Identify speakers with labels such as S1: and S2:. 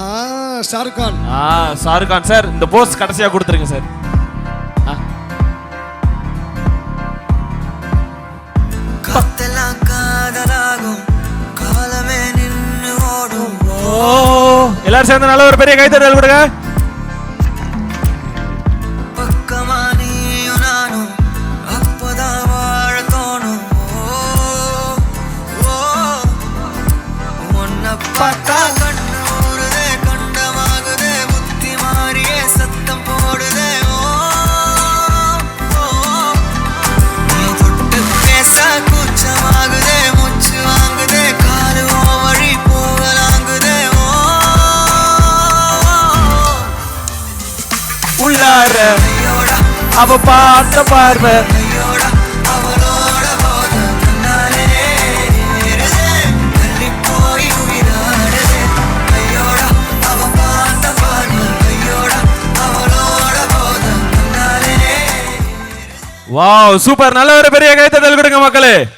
S1: ஆ ஷாருக் கான்.
S2: ஆ ஷாருக் கான். சார் இந்த போஸ் கடைசியா கொடுத்துருங்க சார். ஆ,
S3: காத்தெல்லாம் காதலாகும். காலமே நின்னு ஓடும்.
S2: ஓ எல்லாரும் சேர்ந்து நல்ல ஒரு பெரிய கைத்தட்டல் கொடுங்க.
S3: பக்கமா
S2: உள்ளார. அவ பார்த்த பார்வை. Wow super. நல்ல ஒரு பெரிய கைத்தட்டல் கொடுங்க மக்களே.